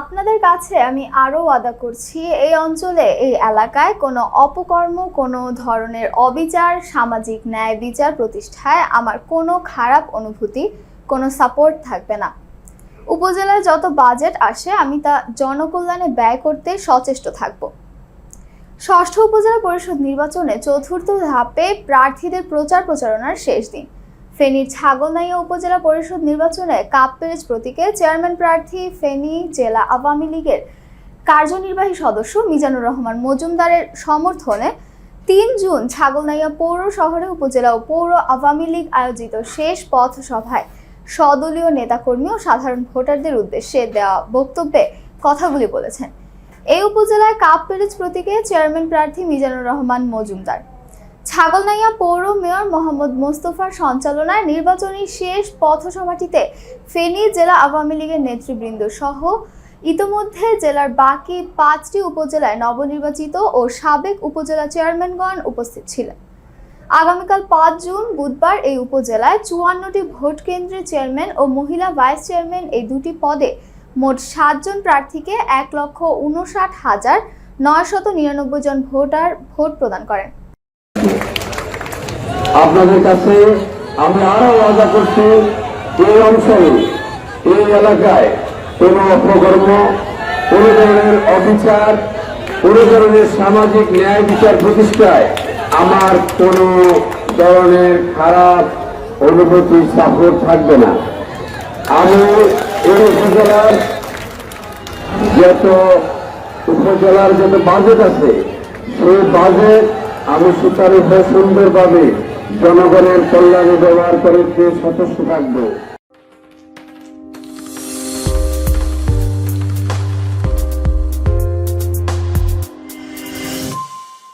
আপনাদের কাছে আমি আরও ওয়াদা করছি, এই অঞ্চলে, এই এলাকায় কোনো অপকর্ম, কোনো ধরনের অবিচার, সামাজিক ন্যায় বিচার প্রতিষ্ঠায় আমার কোনো খারাপ অনুভূতি, কোনো সাপোর্ট থাকবে না। উপজেলায় যত বাজেট আসে, আমি তা জনকল্যাণে ব্যয় করতে সচেষ্ট থাকব। ষষ্ঠ উপজেলা পরিষদ নির্বাচনে চতুর্থ ধাপে প্রার্থীদের প্রচার প্রচারণার শেষ দিন। ফেনীর ছাগলনাইয়া উপজেলা পরিষদ নির্বাচনে কাপ পেরেজ প্রতীকে চেয়ারম্যান প্রার্থী ফেনী জেলা আওয়ামী লীগের কার্যনির্বাহী সদস্য মিজানুর রহমান মজুমদারের সমর্থনে তিন জুন ছাগলনাইয়া পৌর শহরে উপজেলা ও পৌর আওয়ামী লীগ আয়োজিত শেষ পথ সভায় সদলীয় নেতাকর্মী ও সাধারণ ভোটারদের উদ্দেশ্যে দেওয়া বক্তব্যে কথাগুলি বলেছেন। এই উপজেলায় কাপ পেরেজ প্রতীকে চেয়ারম্যান প্রার্থী মিজানুর রহমান মজুমদার। ছাগলনাইয়া পৌর মেয়র মোহাম্মদ মোস্তফার সঞ্চালনায় নির্বাচনী শেষ পথসভাটিতে ফেনী জেলা আওয়ামী লীগের নেতৃবৃন্দ সহ ইতোমধ্যে জেলার বাকি পাঁচটি উপজেলায় নবনির্বাচিত ও সাবেক উপজেলা চেয়ারম্যানগণ উপস্থিত ছিলেন। আগামীকাল পাঁচ জুন বুধবার এই উপজেলায় চুয়ান্নটি ভোট কেন্দ্রের চেয়ারম্যান ও মহিলা ভাইস চেয়ারম্যান এই দুটি পদে মোট সাতজন প্রার্থীকে এক লক্ষ উনষাট হাজার নয়শত নিরানব্বই জন ভোটার ভোট প্রদান করেন। আপনাদের কাছে আমি আরও ওয়াদা করছি, এই অঞ্চলে, এই এলাকায় কোনো অপকর্ম, কোনো ধরনের অবিচার, কোনো ধরনের সামাজিক ন্যায় বিচার প্রতিষ্ঠায় আমার কোনো ধরনের খারাপ অনুভূতি সাপোর্ট থাকবে না। আমি এই উপজেলার যত উপজেলার যত বাজেট আছে, সেই বাজেট আমি সুচারুভাবে, সুন্দরভাবে জনগণের কল্যাণে ব্যবহার করে সদস্য থাকব